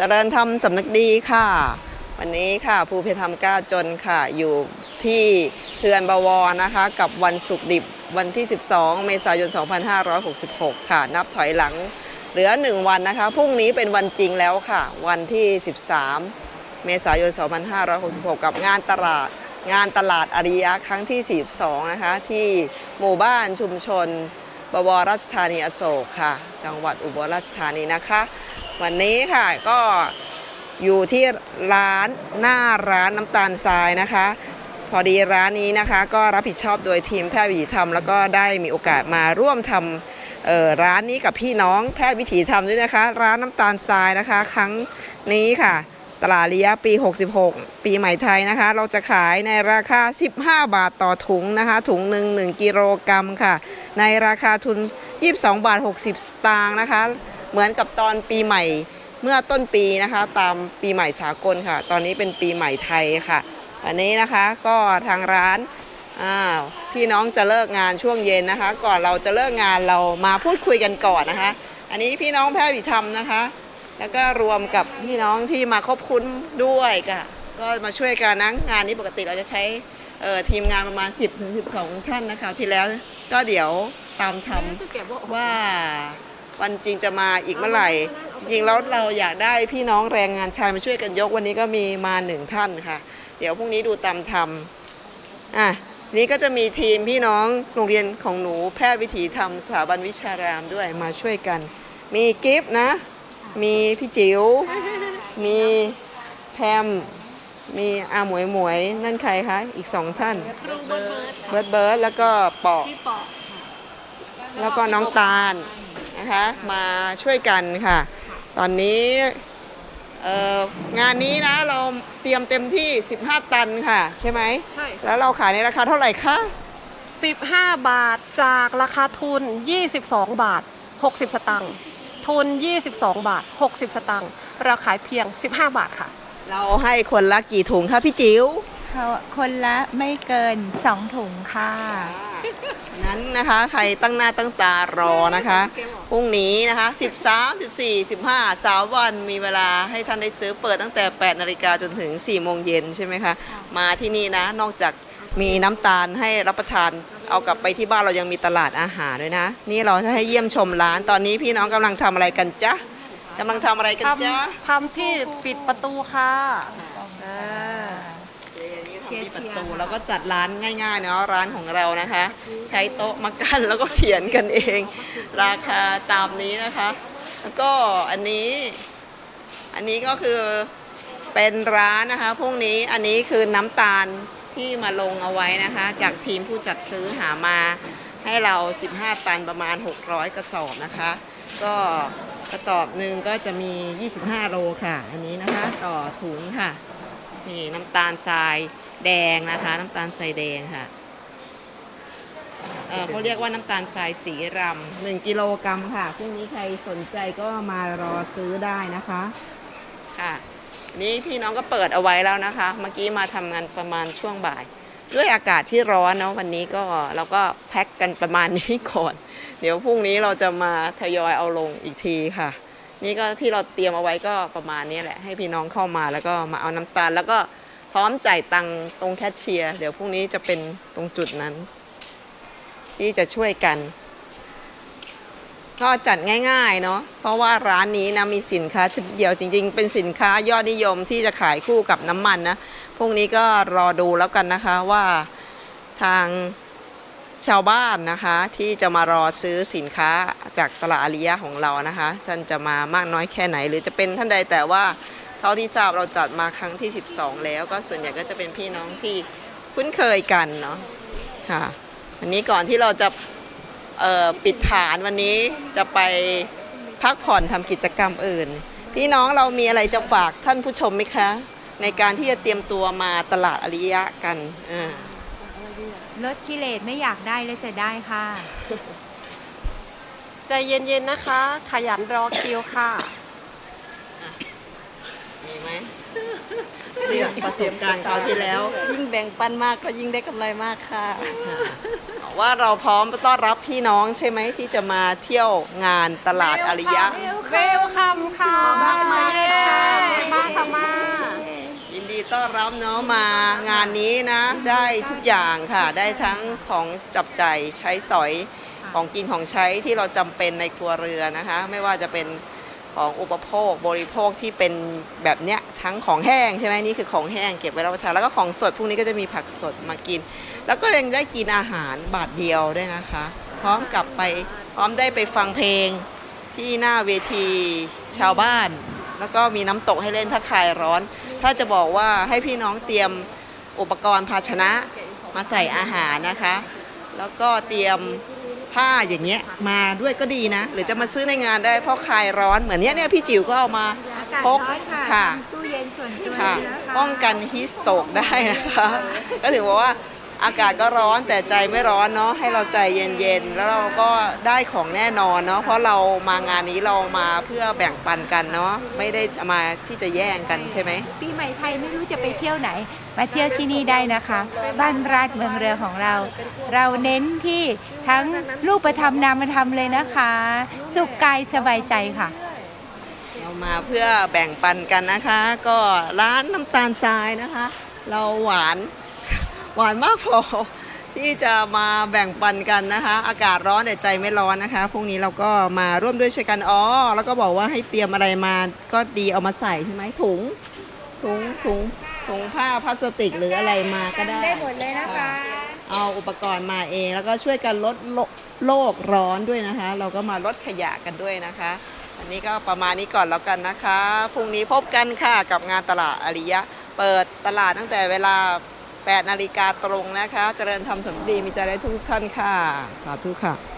เจริญธรรมสำนึกดีค่ะ วันนี้ค่ะภูเพธรรมก้าจนค่ะอยู่ที่เทือนบวรนะคะ กับวันศุกร์ดิบวันที่ 12 เมษายน 2566 ค่ะ นับถอยหลังเหลือ 1 วันนะคะพรุ่งนี้เป็นวันจริงแล้วค่ะ วันที่ 13 เมษายน 2566 กับงานตลาดงานตลาดอริยะครั้งที่ 42 นะคะ ที่หมู่บ้านชุมชนบวรราชธานีอโศกค่ะ จังหวัดอุบลราชธานีนะคะ วันนี้ค่ะก็อยู่ที่ร้านหน้าร้านน้ำตาลทรายนะคะ พอดีร้านนี้นะคะ ก็รับผิดชอบโดยทีมแพทย์วิถีธรรมแล้วก็ได้มีโอกาสมาร่วมทำร้านนี้กับพี่น้องแพทย์วิถีธรรมด้วยนะคะ ร้านน้ำตาลทรายนะคะ ครั้งนี้ค่ะ ตลาดเลียะปี 66 ปีใหม่ไทยนะคะ เราจะขายในราคา 15 บาทต่อถุงนะคะ ถุงหนึ่ง1กิโลกรัมค่ะ ในราคาทุน 22 บาท 60 สตางค์นะคะ เหมือนกับตอนปีใหม่เมื่อต้นปีนะคะ ตามปีใหม่สากลค่ะ ตอนนี้เป็นปีใหม่ไทยค่ะวันนี้นะคะก็ทางร้านพี่น้องจะเลิกงานช่วงเย็นนะคะ ก่อนเราจะเลิกงานเรามาพูดคุยกันก่อนนะคะ อันนี้พี่น้องแพทย์วิธรรมนะคะ แล้วก็รวมกับพี่น้องที่มาคบคุ้นด้วยค่ะ ก็มาช่วยกันนะงานนี้ปกติเราจะใช้เทีมงานประมาณ 10ถึง12 ท่านนะคะ ที่แล้วก็เดี๋ยวตามทำว่า วันจริงจะมาอีกเมื่อไหร่ จริงๆแล้วเราอยากได้พี่น้องแรงงานชายมาช่วยกันยกวันนี้ก็มีมาหนึ่งท่านค่ะ เดี๋ยวพรุ่งนี้ดูตามทำอะนี้ก็จะมีทีมพี่น้องโรงเรียนของหนูแพทย์วิถีธรรมสถาบันวิชารามด้วยมาช่วยกัน มีกิฟต์นะ มีพี่จิ๋วมีแพมมีอาหมวยหมวยนั่นใครคะอีกสองท่านครูเบิร์ดเบิร์ดเบิร์ดแล้วก็ปอพี่ปอแล้วก็น้องตาล นะคะมาช่วยกันค่ะ ตอนนี้เอ่องานนี้นะเราเตรียมเต็มที่ 15 ตันค่ะ ใช่ไหมใช่แล้วเราขายในราคาเท่าไหร่คะ15 บาทจากราคาทุน 22 บาท 60 สตังค์ทุน 22 บาท 60 สตังค์เราขายเพียง 15 บาทค่ะ เราให้คนละกี่ถุงคะพี่จิ๋วเขา คนละไม่เกิน2ถุงค่ะ นั้นนะคะใครตั้งหน้าตั้งตารอนะคะพรุ่งนี้นะคะ 13 14 15 3วันมีเวลาให้ท่านได้ซื้อเปิดตั้งแต่ 8 นาฬิกาจนถึง 4 โมงเย็นใช่ไหมคะ มาที่นี่นะ นอกจากมีน้ำตาลให้รับประทานเอากลับไปที่บ้านเรายังมีตลาดอาหารด้วยนะ นี่เราจะให้เยี่ยมชมร้านตอนนี้พี่น้องกำลังทำอะไรกันจ๊ะกำลังทำอะไรกันทจ๊ะำทำที่ปิดประตูค่ะอ่า เชียร์ประตูแล้วก็จัดร้านง่ายๆเนาะร้านของเรานะคะ ใช้โต๊ะมากั้นแล้วก็เขียนกันเอง ราคาตามนี้นะคะ แล้วก็อันนี้ อันนี้ก็คือเป็นร้านนะคะพวกนี้อันนี้คือน้ำตาลที่มาลงเอาไว้นะคะ จากทีมผู้จัดซื้อหามาให้เรา 15 ตันประมาณ 600 กระสอบนะคะ ก็กระสอบหนึ่งก็จะมี 25 โลค่ะ อันนี้นะคะ ต่อถุงค่ะ นี่น้ำตาลทรายแดงนะคะ น้ำตาลทรายแดงค่ะเอ่อเขาเรียกว่าน้ำตาลทรายสีรำหนึ่งกิโลกรัมค่ะพรุ่งนี้ใครสนใจก็มารอซื้อได้นะคะค่ะอันนี้พี่น้องก็เปิดเอาไว้แล้วนะคะ เมื่อกี้มาทำงานประมาณช่วงบ่าย ด้วยอากาศที่ร้อนเนาะวันนี้ก็เราก็แพ็คกันประมาณนี้ก่อน เดี๋ยวพรุ่งนี้เราจะมาทยอยเอาลงอีกทีค่ะ นี่ก็ที่เราเตรียมเอาไว้ก็ประมาณนี้แหละ ให้พี่น้องเข้ามาแล้วก็มาเอาน้ำตาล แล้วก็พร้อมจ่ายตังตรงแคชเชียร์เดี๋ยวพรุ่งนี้จะเป็นตรงจุดนั้น ที่จะช่วยกัน ก็จัดง่ายๆเนาะเพราะว่าร้านนี้นะมีสินค้าชนิดเดียวจริง ๆ เป็นสินค้ายอดนิยมที่จะขายคู่กับน้ำมันนะพรุ่งนี้ก็รอดูแล้วกันนะคะว่าทาง ชาวบ้านนะคะที่จะมารอซื้อสินค้าจากตลาดอาริยะของเรานะคะท่านจะมามากน้อยแค่ไหน หรือจะเป็นท่านใดแต่ว่าเท่าที่ทราบเราจัดมาครั้งที่ 12 แล้ว ก็ส่วนใหญ่ก็จะเป็นพี่น้องที่คุ้นเคยกันเนาะค่ะวันนี้ก่อนที่เราจะปิดฐานวันนี้จะไปพักผ่อนทำกิจกรรมอื่น พี่น้องเรามีอะไรจะฝากท่านผู้ชมไหมคะ ในการที่จะเตรียมตัวมาตลาดอริยะกันอ่า ลดกิเลสไม่อยากได้เลยจะได้ค่ะ ใจเย็นๆนะคะ ขยันรอคิวค่ะ มีไหมเรื่องประสบการณ์คราวที่แล้ว ยิ่งแบ่งปันมากก็ยิ่งได้กำไรมากค่ะ ว่าเราพร้อมต้อนรับพี่น้องใช่ไหมที่จะมาเที่ยวงานตลาดอริยะ เวลคัมค่ะมาเยี่ยมค่ะ เนาะมางานนี้นะได้ทุกอย่างค่ะ ได้ทั้งของจับใจายใช้สอยของกินของใช้ที่เราจำเป็นในครัวเรือนนะคะ ไม่ว่าจะเป็นของอุปโภคบริโภคที่เป็นแบบเนี้ยทั้งของแห้งใช่ไหมนี่คือของแห้งเก็บไว้รับประทานแล้วก็ของสดพวกนี้ก็จะมีผักสดมากิน แล้วก็ยังได้กินอาหารบาทเดียวด้วยนะคะ พร้อมกลับไปพร้อมได้ไปฟังเพลงที่หน้าเวทีชาวบ้าน แล้วก็มีน้ำตกให้เล่นถ้าคลายร้อน ถ้าจะบอกว่าให้พี่น้องเตรียมอุปกรณ์ภาชนะมาใส่อาหารนะคะ แล้วก็เตรียมผ้าอย่างเงี้ยมาด้วยก็ดีนะ หรือจะมาซื้อในงานได้เพราะคลายร้อนเหมือนเนี้ยเนี่ยพี่จิ๋วก็เอามาอากาศพกร้อนค่ะค่ะทำตู้เย็นส่วนตัวค่ะนะคะป้องกันฮีสโตกได้นะคะ ก็ถือว่า อากาศก็ร้อนแต่ใจไม่ร้อนเนาะให้เราใจเย็นๆแล้วเราก็ได้ของแน่นอนเนาะเพราะเรามางานนี้เรามาเพื่อแบ่งปันกันเนาะไม่ได้มาที่จะแย่งกันใช่ไหมปีใหม่ไทยไม่รู้จะไปเที่ยวไหน มาเที่ยวที่นี่ได้นะคะ บ้านราชเมืองเรือของเรา เราเน้นที่ทั้งรูปธรรมนามธรรมเลยนะคะ สุขกายสบายใจค่ะเรามาเพื่อแบ่งปันกันนะคะ ก็ร้านน้ำตาลทรายนะคะ เราหวาน หวานมากพอที่จะมาแบ่งปันกันนะคะ อากาศร้อนแต่ใจไม่ร้อนนะคะพรุ่งนี้เราก็มาร่วมด้วยช่วยกันอ๋อแล้วก็บอกว่าให้เตรียมอะไรมาก็ดีเอามาใส่ใช่ไหมถุงถุงถุงถุงผ้าพลาสติกหรืออะไรมาก็ได้ได้หมดเลยนะคะ เอาอุปกรณ์มาเองแล้วก็ช่วยกันลดโลโลกร้อนด้วยนะคะ เราก็มาลดขยะกันด้วยนะคะอันนี้ก็ประมาณนี้ก่อนแล้วกันนะคะ พรุ่งนี้พบกันค่ะกับงานตลาดอริยะ เปิดตลาดตั้งแต่เวลา 8 นาฬิกาตรงนะคะ เจริญธรรมสมดีมีใจได้ทุกท่านค่ะ สาธุค่ะ